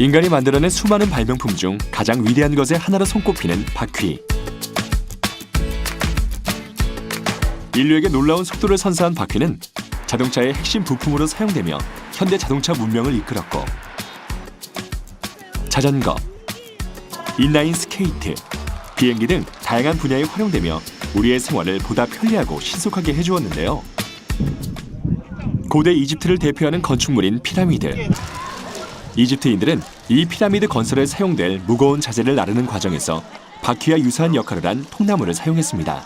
인간이 만들어낸 수많은 발명품 중 가장 위대한 것의 하나로 손꼽히는 바퀴. 인류에게 놀라운 속도를 선사한 바퀴는 자동차의 핵심 부품으로 사용되며 현대 자동차 문명을 이끌었고 자전거, 인라인 스케이트, 비행기 등 다양한 분야에 활용되며 우리의 생활을 보다 편리하고 신속하게 해주었는데요. 고대 이집트를 대표하는 건축물인 피라미드. 이집트인들은 이 피라미드 건설에 사용될 무거운 자재를 나르는 과정에서 바퀴와 유사한 역할을 한 통나무를 사용했습니다.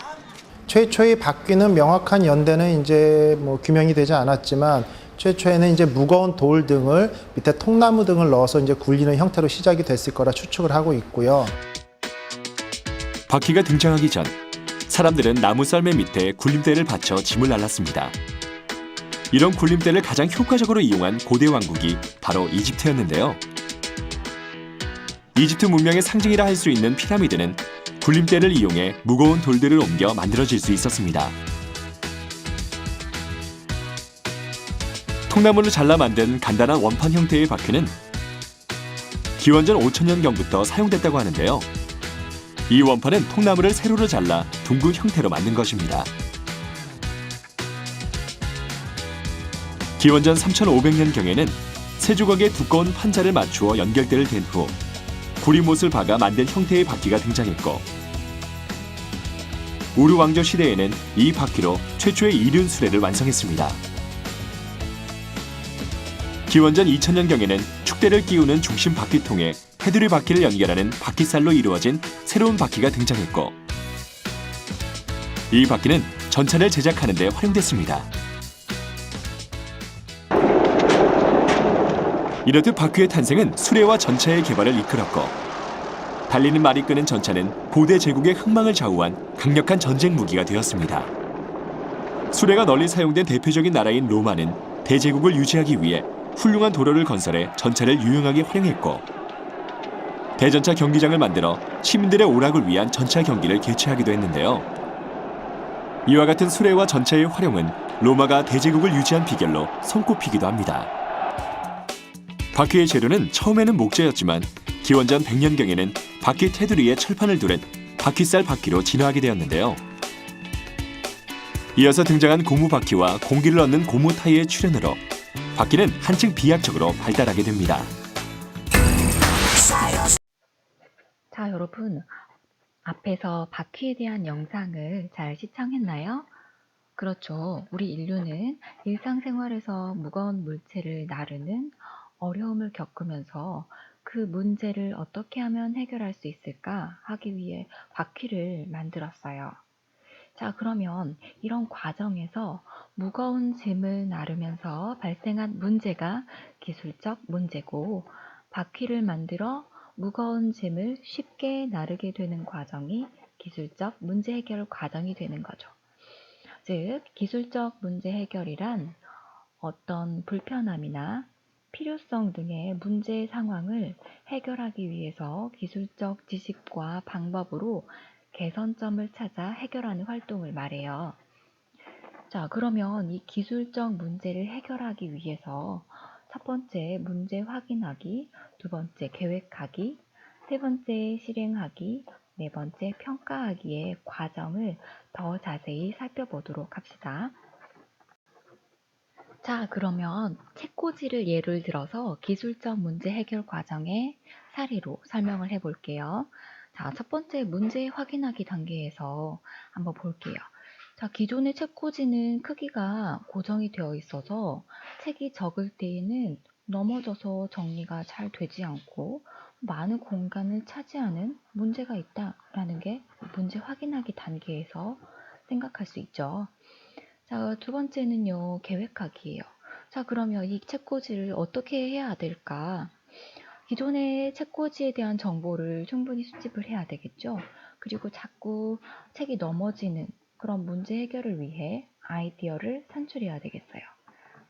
최초의 바퀴는 명확한 연대는 이제 뭐 규명이 되지 않았지만 최초에는 이제 무거운 돌 등을 밑에 통나무 등을 넣어서 이제 굴리는 형태로 시작이 됐을 거라 추측을 하고 있고요. 바퀴가 등장하기 전 사람들은 나무 썰매 밑에 굴림대를 받쳐 짐을 날랐습니다. 이런 굴림대를 가장 효과적으로 이용한 고대 왕국이 바로 이집트였는데요. 이집트 문명의 상징이라 할 수 있는 피라미드는 굴림대를 이용해 무거운 돌들을 옮겨 만들어질 수 있었습니다. 통나무를 잘라 만든 간단한 원판 형태의 바퀴는 기원전 5천년경부터 사용됐다고 하는데요. 이 원판은 통나무를 세로로 잘라 둥근 형태로 만든 것입니다. 기원전 3,500년경에는 세 조각의 두꺼운 판자를 맞추어 연결대를 댄 후 구리못을 박아 만든 형태의 바퀴가 등장했고 우르 왕조 시대에는 이 바퀴로 최초의 이륜 수레를 완성했습니다. 기원전 2000년경에는 축대를 끼우는 중심 바퀴통에 테두리 바퀴를 연결하는 바퀴살로 이루어진 새로운 바퀴가 등장했고 이 바퀴는 전차를 제작하는 데 활용됐습니다. 이렇듯 바퀴의 탄생은 수레와 전차의 개발을 이끌었고 달리는 말이 끄는 전차는 고대 제국의 흥망을 좌우한 강력한 전쟁 무기가 되었습니다. 수레가 널리 사용된 대표적인 나라인 로마는 대제국을 유지하기 위해 훌륭한 도로를 건설해 전차를 유용하게 활용했고 대전차 경기장을 만들어 시민들의 오락을 위한 전차 경기를 개최하기도 했는데요. 이와 같은 수레와 전차의 활용은 로마가 대제국을 유지한 비결로 손꼽히기도 합니다. 바퀴의 재료는 처음에는 목재였지만 기원전 100년경에는 바퀴 테두리에 철판을 두른 바퀴살 바퀴로 진화하게 되었는데요. 이어서 등장한 고무 바퀴와 공기를 얻는 고무 타이의 출현으로 바퀴는 한층 비약적으로 발달하게 됩니다. 자, 여러분. 앞에서 바퀴에 대한 영상을 잘 시청했나요? 그렇죠. 우리 인류는 일상생활에서 무거운 물체를 나르는 어려움을 겪으면서 그 문제를 어떻게 하면 해결할 수 있을까 하기 위해 바퀴를 만들었어요. 자, 그러면 이런 과정에서 무거운 짐을 나르면서 발생한 문제가 기술적 문제고 바퀴를 만들어 무거운 짐을 쉽게 나르게 되는 과정이 기술적 문제 해결 과정이 되는 거죠. 즉, 기술적 문제 해결이란 어떤 불편함이나 필요성 등의 문제 상황을 해결하기 위해서 기술적 지식과 방법으로 개선점을 찾아 해결하는 활동을 말해요. 자, 그러면 이 기술적 문제를 해결하기 위해서 첫 번째 문제 확인하기, 두 번째 계획하기, 세 번째 실행하기, 네 번째 평가하기의 과정을 더 자세히 살펴보도록 합시다. 자, 그러면 책꽂이를 예를 들어서 기술적 문제 해결 과정의 사례로 설명을 해 볼게요. 자, 첫 번째 문제 확인하기 단계에서 한번 볼게요. 자, 기존의 책꽂이는 크기가 고정이 되어 있어서 책이 적을 때에는 넘어져서 정리가 잘 되지 않고 많은 공간을 차지하는 문제가 있다라는 게 문제 확인하기 단계에서 생각할 수 있죠. 자, 두 번째는요, 계획하기예요. 자, 그러면 이 책꽂이를 어떻게 해야 될까? 기존의 책꽂이에 대한 정보를 충분히 수집을 해야 되겠죠. 그리고 자꾸 책이 넘어지는 그런 문제 해결을 위해 아이디어를 산출해야 되겠어요.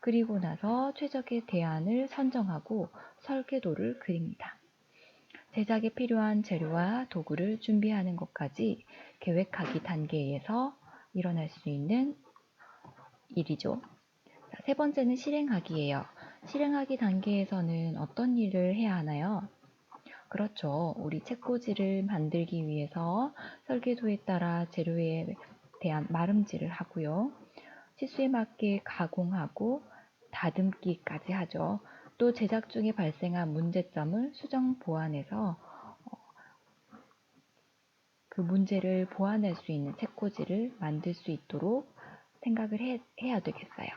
그리고 나서 최적의 대안을 선정하고 설계도를 그립니다. 제작에 필요한 재료와 도구를 준비하는 것까지 계획하기 단계에서 일어날 수 있는 일이죠. 자, 세 번째는 실행하기예요. 실행하기 단계에서는 어떤 일을 해야 하나요? 그렇죠. 우리 책꽂이를 만들기 위해서 설계도에 따라 재료에 대한 마름질을 하고요. 치수에 맞게 가공하고 다듬기까지 하죠. 또 제작 중에 발생한 문제점을 수정 보완해서 어, 그 문제를 보완할 수 있는 책꽂이를 만들 수 있도록 생각을 해, 해야 되겠어요.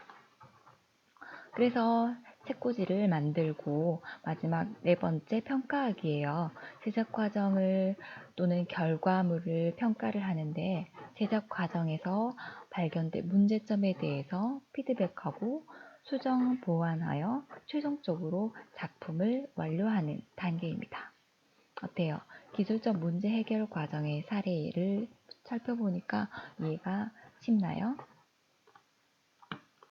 그래서 책꽂이를 만들고 마지막 네 번째 평가하기예요. 제작 과정을 또는 결과물을 평가를 하는데 제작 과정에서 발견된 문제점에 대해서 피드백하고 수정 보완하여 최종적으로 작품을 완료하는 단계입니다. 어때요? 기술적 문제 해결 과정의 사례를 살펴보니까 이해가 쉽나요?